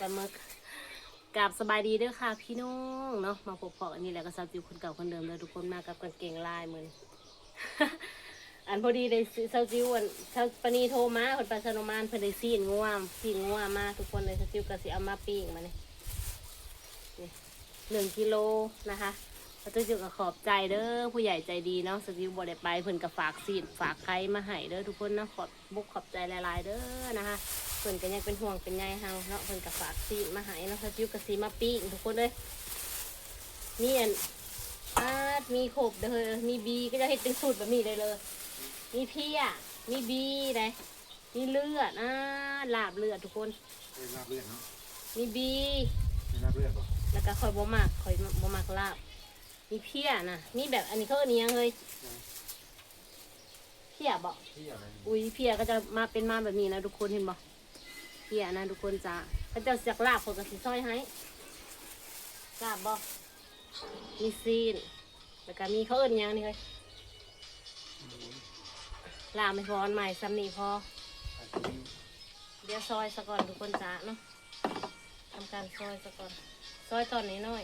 ปลาหมึกกราบสบายดีเด้อค่ะ พี่น้องเนาะมาพบพออันนี้แหละก็สาจิวคนเก่าคนเดิมเลยทุกคนมากับกางเกงลายมือนอันพอดีได้ซื้อสาจิวอันสาปณีโทรมาคนไปสนมานเพิ่นได้ซีนง่วมซีนง่วมมาทุกคนเลยสาจิวก็สิเอามาปิ้งมาเนี่ยหนึ่งกิโลนะคะสาวจิวก็ขอบใจเด้อผู้ใหญ่ใจดีเนาะสาวจิวบ่ได้ไปเพิ่นก็ฝากซีนฝากใครมาให้เด้อทุกคนนะขอบบุกขอบใจหลาย ๆ เด้อนะคะ เพิ่นก็ยังเป็นห่วงเป็นใยเฮาเนาะเพิ่นก็ฝากซีมาให้เนาะถ้าจิ้วก็ซีมาปิ้งทุกคนเลยมีอันอาดมีขบเด้อมีบีก็จะเฮ็ดเป็นสูตรแบบนี้เลยเลย มีเพียมีบีได้มีเลือดอ่าลาบเลือดทุกคนเป็นลาบเลือดเนาะมีบีเป็นลาบเลือดป่ะแล้วก็คอยบ่มักคอยบ่มักลาบ มีเพียนะมีแบบอันนี้เขาเอิ้นอิหยังเลยเพียบ่ที่อะไรอุ้ยเพียก็จะมาเป็นมาแบบนี้นะทุกคนเห็นบ่ เพียนะทุกคนจ้าเขาเจะจากลาบคนก็สิซอยให้ลาบบ่มีซีนแล้วก็มีเขาเอิ้นยังนี่เลยลาบไม่พออันใหม่ซ้ำนี่พอ เดี๋ยวซอยซะก่อนทุกคนจ้าเนาะทำการซอยซะก่อน ซอยตอนนี้น้อย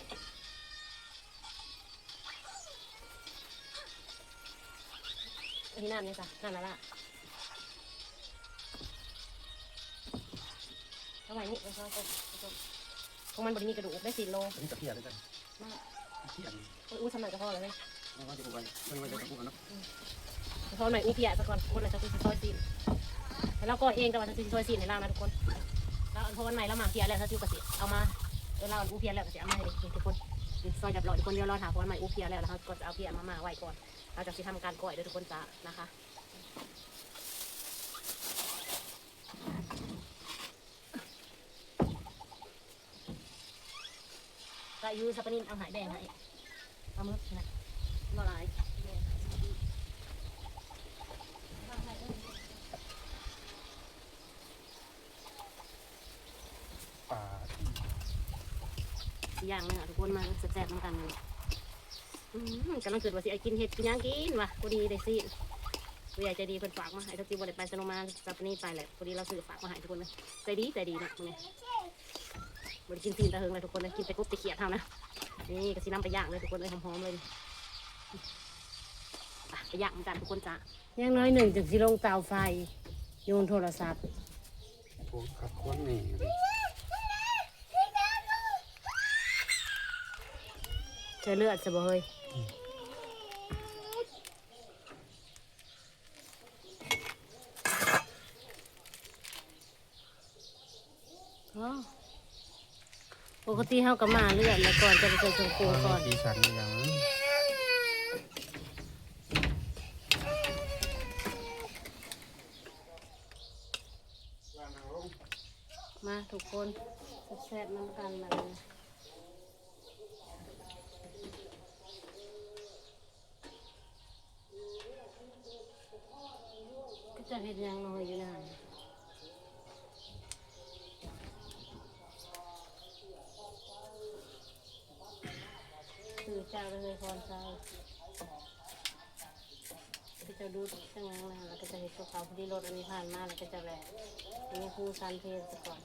นี่น้ำนี่จ้ะน้ำละละ เอาไว้นี่เอาซอยก่อนเอาก่อนของมันบริมีกระดูกได้สี่โลอันนี้กับเพียอะไรกันมากเพียนี่อู้ทำหน่อยก็พอเลยไม่ว่าจะพูดไปไม่ว่าจะพูดกันเนาะพอหน่อยอู้เพียซะก่อนคนละจะตีซอยซีนแล้วเราก็เองแต่ว่าจะตีซอยซีนให้เรานะทุกคนแล้วพอวันใหม่เรามาเพียแล้วถ้าจิ้วกระสิเอามาเออเราอู้เพียแล้วก็จะเอามาให้เด็กทุกคนซอยจับหลอดทุกคนเดียวรอถามเพราะวันใหม่อู้เพียแล้วแล้วเขาก็จะเอาเพียมามาไว้ก่อนเราจะสิทำการก้อยด้วยทุกคนจ้านะคะ ก็อยูสปานินเอาหายแดงให้เอามือนะมาหลายป่าอย่างนึงอะทุกคนมาแซ่บๆน้ำกันเลยกำลังเกิดว่าสิไอ้กินเห็ดกินย่างกินว่ะพอดีได้สิผู้ใหญ่ใจดีเพิ่นฝากมาให้ทุกทีบ่ได้ไปสนมมาสปนินไปแหละพอดีเราซื้อฝากมาให้ทุกคนเลยใจดีใจดีนะมึงเนี่ย บ่ได้กินซีนตะเฮิงเลยทุกคนเลยกินแต่กบแตะเขียดเท่านะนี่ก็สิน้ำไปย่างเลยทุกคนเลยหอมๆเลยอะไปย่างเหมือนกันทุกคนจ้าย่างน้อยหนึ่งจากสิลงเตาไฟโยนโทรศัพท์พวกขับคนนี่เจอเลือดจะบ่เฮ้ยอ๋อ ปกติเฮาก็มาเลือดแล้วก่อนจะไปใส่ชงโคก่อนสีสันอย่างมาทุกคนแซ่บน้ำกันแบบนี้ก็จะเห็นยังน้อยอยู่นะคือเจ้าเลยพรใจก็จะดูจังงั้นนะแล้วก็จะเห็นตัวเขาพอดีรถอันนี้ผ่านมาแล้วก็จะแหละอันนี้คือซันเพลสก่อน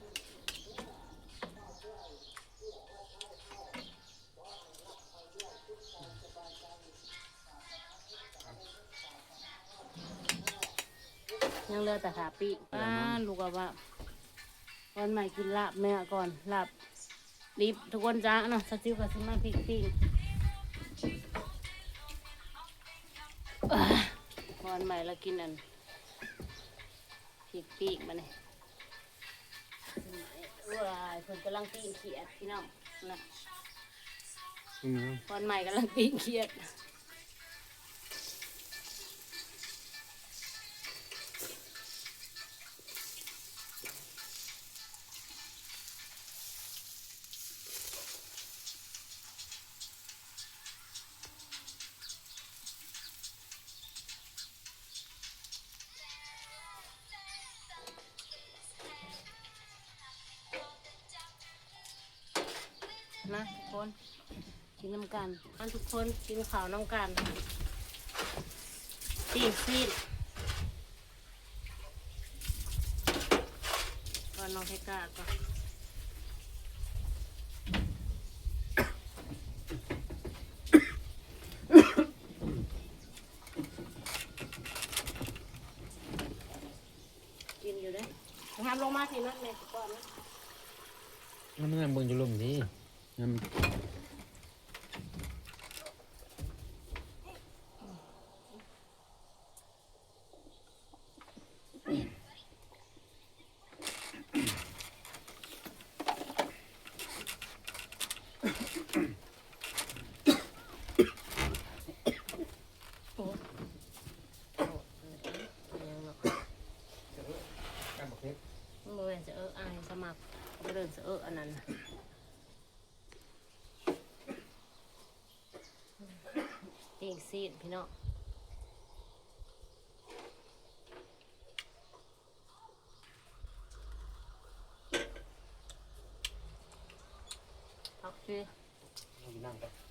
ยังเลือแต่ขาปีกป้าลูกอะว่าวันใหม่กินลาบเนื้อก่อนลาบดิบทุกคนจ้าเนาะสติวกับซิมาพริกปิ้ง วันใหม่เรากินอันพริกปิ้งมาเนี่ยว้ายเพิ่นกำลังปิ้งเขียดพี่น้องนะอืม วันใหม่กำลังปิ้งเขียด นะทุกคนกินน้ำกันอันทุกคนกินข้าวน้ำกันตีนซีดก่อนน้องเพกาก่อนกินอยู่ด้ทำลงมาสินัดแม่ก่อนนะน้ำมันเบิ่งจะลุ่มดี น้ำโอ้โอ้เออยัง งซีดพี่น้องพักชีนั่งกัน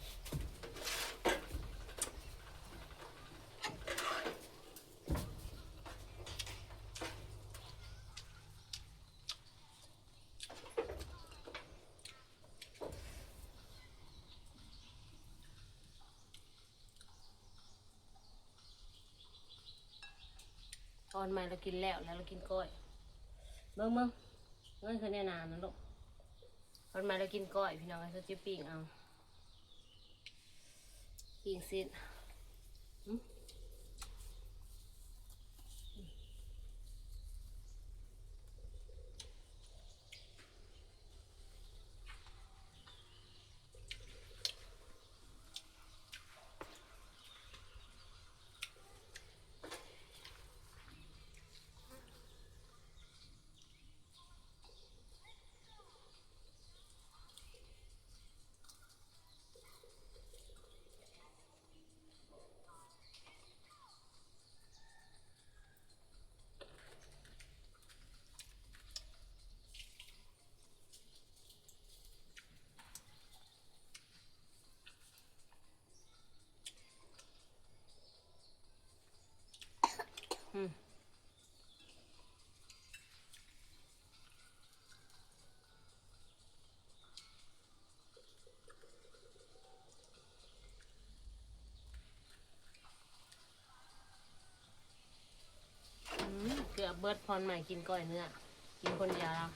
ตอนมาเรากินแล้วแล้วเรากินกล้อยเบิ่งเบิ่งเงินคือแน่นานนะลูกตอนมาเรากินกล้อยพี่น้องไอ้เขาจะปิ้งเอาปิ้งเสร็จ เกือบเบิดพรใหม่กินก้อยเนื้อ กินคนเดียวแล้ว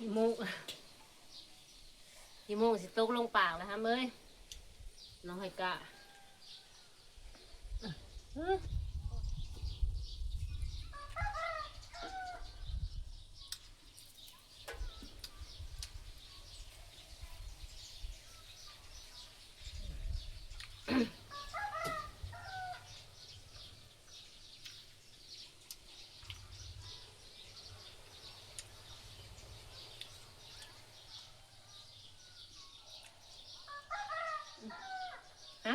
อีโมงอี โมงสิตกลงปากแล้วฮะเมยน้องไฮกะเอ้ยฮะ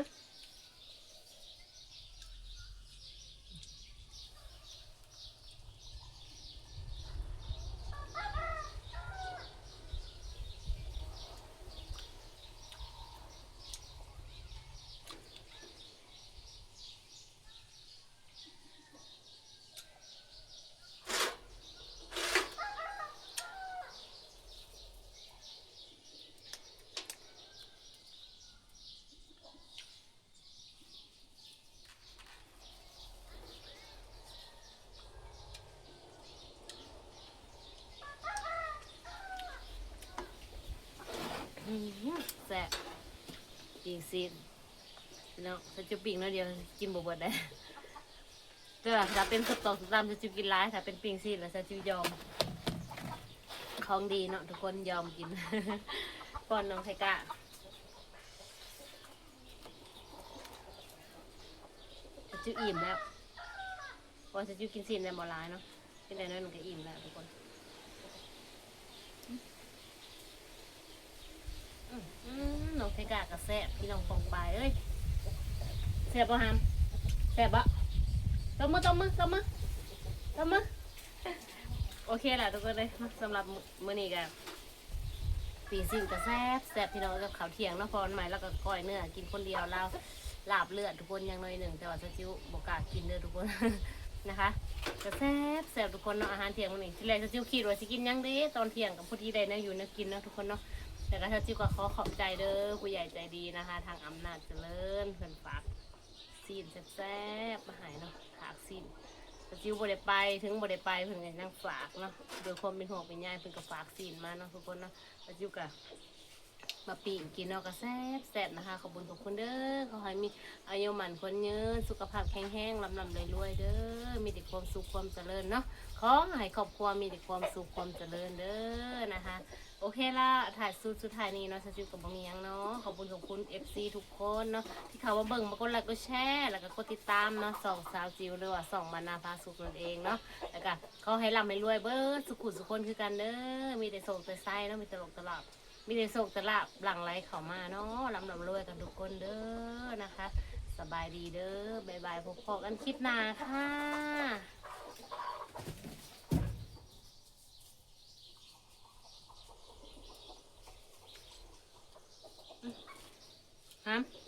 อื้อหือแซ่บ ปิงซีนพี่น้องถ้าจะปิงน้อยเดียวกินบ่เบิดได้แต่ว่าถ้าเป็นสตอกสตามจะจิกินร้ายถ้าเป็นปิงซีนแล้วจะจิยอมของดีเนาะทุกคนยอมกินป้อนน้องไทก้าจะอิ่มแล้วว่าจะกินสินในบ่ร้ายเนาะกินได้น้อยหนึ่งก็อิ่มแล้วทุกคนอืมอืม น้องไทกากระแซบพี่น้องฟองปลายเอ้ยแซบบ่ฮามแซบบ่ตบมือตบมือตบมือตบมือโอเคแหละทุกคนเลยมาสำหรับมื้อนี้กันปีสิ่งก็แซ่บแซ่บพี่น้องกับข้าวเที่ยงเนาะพอนใหม่แล้วก็ก้อยเนื้อกินคนเดียวเราลาบเลือดทุกคนอยังน้อยหนึ่งแต่ว่าซาจิวบอกกากินเด้อทุกคนนะคะก็แซ่บแซ่บทุกคนเนาะอาหารเที่ยงวันนี้ที่แรกซาจิวคิดว่าสิกินยังด้ตอนเที่ยงกับผู้ที่ใดนะอยู่นะกินเนาะทุกคนเนาะ แต่ก็ซาจิวก็ขอขอบใจเด้อผู้ใหญ่ใจดีนะคะ ทางอำนาจเจริญเพิ่นฝากซีนแซ่บๆมาหายเนาะฝากซีนแต่จิวบ่ได้ไปถึงบได้ไปเพิ่นก็ยังฝากเนาะโดยความเป็นห่วงเป็นใยเพิ่นก็ฝากซีนมาเนาะทุกคนเนาะแต่จิวก็มาปีกกินเนาะก็แซ่บแซ่บนะคะ ขอบคุณทุกคนเด้อขอให้มีอายุหมันคนยืนสุขภาพแข็งแรงลำลำรวยๆเด้อมีแต่ความสุขความเจริญเนาะ ขอให้ครอบครัวมีแต่ความสุขความเจริญเด้อนะคะ โอเคละถ่ายสุดสุดท้ายนี้เนาะสจิวกับบางยังเนาะขอบคุณขอบคุณ FC ทุกคนเนาะที่เขามาเบิ่งมากดไลค์กดแชร์แล้วก็กดติดตามเนาะสองสาวจิวหรือว่าสองมานาพาสุขนั่นเองเนาะแล้วก็เขาให้ร่ำให้รวยเบิดสุขุสุขคนคือกันเด้อมีแต่ส่งแต่ไส้เนาะมีแต่หลกตลาดมีแต่ส่งตลาดหลังไหลเข้ามาเนาะร่ำร่ำรวยกันทุกคนเด้อนะคะ สบายดีเด้อบายบายพบกันคลิปหน้าค่ะ 嗯。啊？